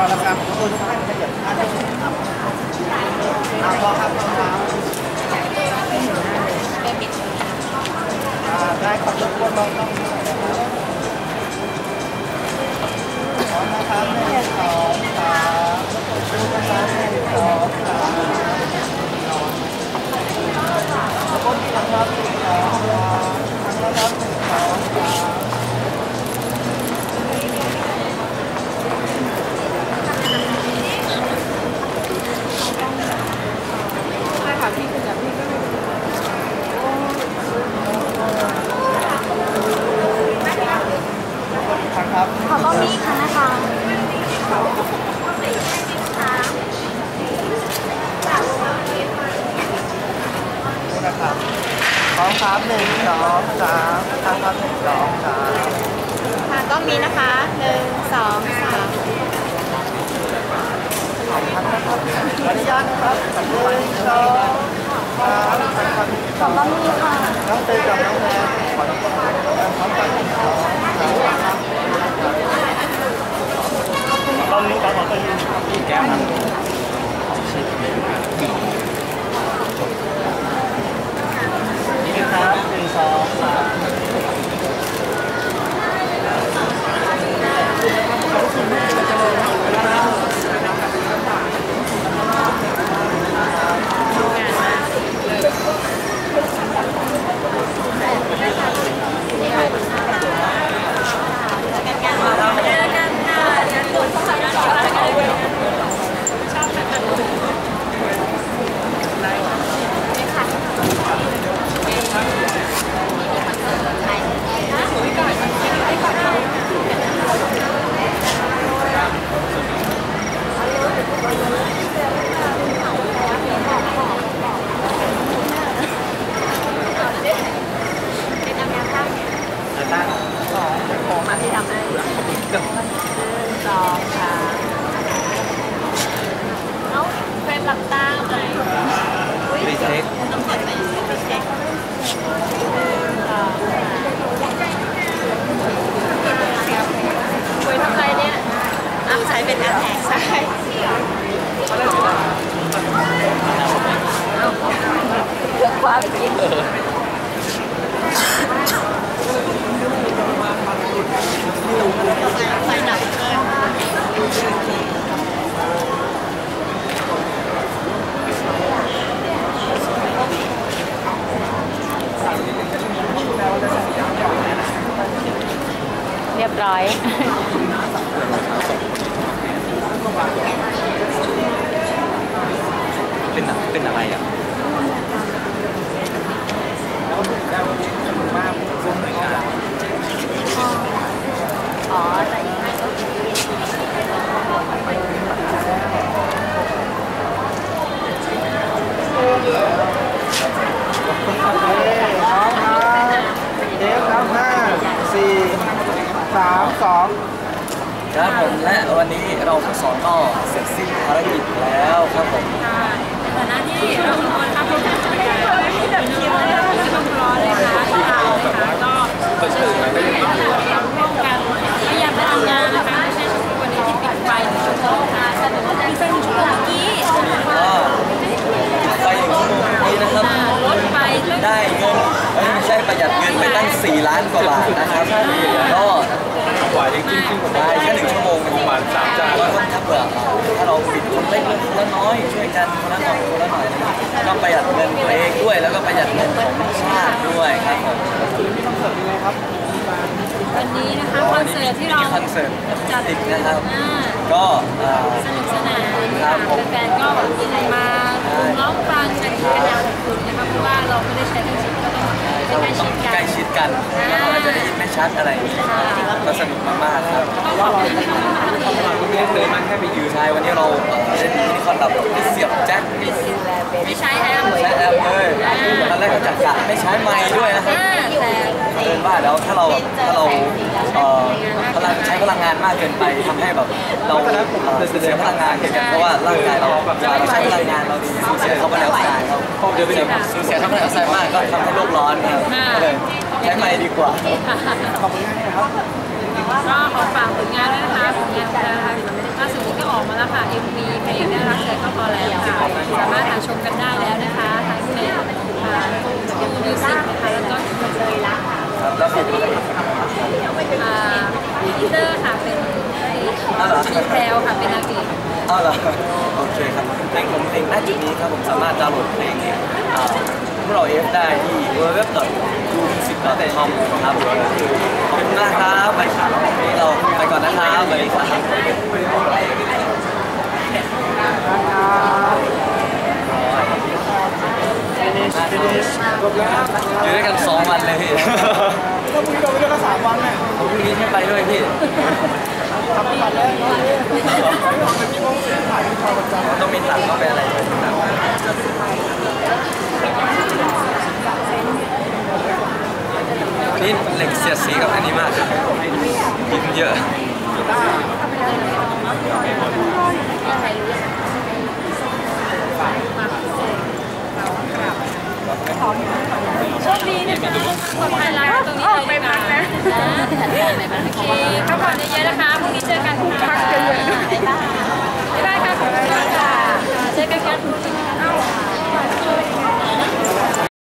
อแล้วครับคุณท่ายขยับท่านจะครับอาพอครับครับได้ขับคุณคนเราต้อง ครับหนึ่งสองสามครับหนึ่งสองสามค่ะก็มีนะคะหนึ่งสองสามขอบคุณนะครับขออนุญาตนะครับหนึ่งสองสามครับขอบคุณค่ะน้องเตยกับน้องแนนขอน้องต้นไม้นครับพร้อมกันหนึ่งสองสามตอนนี้การขอตัวยืนแก้มครับนี่ครับหนึ่งสองสาม เป็นนางงามท่าเนี่ย จะตั้ง ของมาที่ทำให้หนึ่งสองสามเอ้าเฟรมหลับตาไหมอุ้ย รีเทค ต้องกดไปรีเช็คหนึ่งสองสามคุยทำไรเนี่ยอะใช้เป็นแอปแท็กใช่คว้าไปกิน ไฟดับ เรียบร้อย เป็นเป็นอะไรอะ อ๋อแต่ยังไงก็คือเคพร้อมครับเดฟครับห้าสี่สามสองครับผมและวันนี้เราทั้งสองก็เสร็จสิ้นภารกิจแล้วครับผมแต่หน้าที่เราทุกคนครับผมเป็นการที่แบบคิวเลยที่ต้องรอเลยค่ะ ที่าตื่นะคะก็ร่วมกันพยายามไปทำงานนะคะไม่ใช่เฉพาะวันนี้ที่ปิดไฟหรือชั่วโมงค่แต่ว่ามีไฟหนึ่งชั่วโมงกี้ก็ไปอย่างนี้นะครับไฟเรื่องได้เงินเอ้ยไม่ใช่ประหยัดเงินไปตั้ง 4 ล้านกว่าบาทนะครับ ก็ กว่าจริงๆผมได้แค่หนึ่งชั่วโมง มาณสามจานแล้วก็ถ้าเผื่อถ้าเราปิดคนเล็กคนละน้อย ช่วยกันคนละหน่อยคนละหน่อยนะครับก็ประหยัดเงินตัวเองด้วย แล้วก็ประหยัดเงินของชาติด้วยครับผมวันนี้นะคะคอนเสิร์ตที่เราคอนเสิร์ตจัดติดนะครับอ่าก็เอ่อสนุกสนานครัค่ะบผมแฟนๆก็มาร้องฟังกันที่เป็นแนวของคุณนะคะเพราะว่าเราไม่ได้ใช้เครื่องเสียงก็ต้องใกล้ชิดกันใก ล้ชิดกันแล้วเราอาจจะได้ยินไม่ชัดอะไรอย่างนี้ก็สนุกมากๆครับต้องขอบคุณที่มาทำทีวันนี้เลยมาแค่ไปยืนใช่วันนี้เราเอ่อเล่นมินิคอนแบบไม่เสียบแจ็คไม่ใช้แอปใช้แอปเลยตอนแรกก็จัดกะไม่ใช้ไมค์ด้วยนะครับอ่าแต่เกินว่าแล้วถ้าเราแบบถ้าเราเอ่อพลังใช้พลังงานมากเกินไปทำให้แบบเราเอ่อเสียพลังงานเกินกันเพราะว่าร่างกายเราเวลาเราใช้พลังงานเราดีสูญเสีย เราเดี๋ยวไปเดี๋ยวสูญเสียคาร์บอนไดออกไซด์มากก็ทำให้โลกร้อนนะครับก็เลยใช้ไมค์ดีกว่าขอบคุณนะครับก็ขอฝากผลงานด้วยนะคะผลงานของเรานะคะล่าสุดนี้ก็ออกมาแล้วค่ะ MV เพลงได้รักเธอก็พอแล้วค่ะสามารถหาชมกันได้แล้วนะคะทั้งในยูมิวสิกนะคะแล้วก็เลยละค่ะครับแล้วสุดอ่าพีเตอร์ค่ะเป็นมีแพลวค่ะเป็นนางเอกอ้าวเหรอโอ เคครับเพลงผมเพลงหน้าจุดนี้ครับผมสามารถดาวน์โหลดเพลงอ่าพวกเราเอฟได้ที่ www.music.com ครับขอบคุณมากครับไปครับวันนี้เราไปก่อนนะครับสวัสดีครับอยู่ด้วยกันสองวันเลย พี่ก็พรุ่งนี้เราไปด้วยกันสามวันแม่พรุ่งนี้ให้ไปด้วยพี่ทำบัตรแล้เนาะมันมีห้องเสียงถ่ายที่คอประจำต้องมีตัดเข้าไปอะไรด้วยนะครับนี่เหล็กเสียดสีกับอันนี้มากกินเยอะโช คดีนะคะขอบคุณไลน์ตรงนี้เลยไปพักนะโอเคพักผ่อนเยอะๆนะคะพรุ่งนี้เจอกันค่ะพักเยอะๆบ๊ายบายค่ะขอบคุณมากค่ะเจอกันกันพรุ่งนี้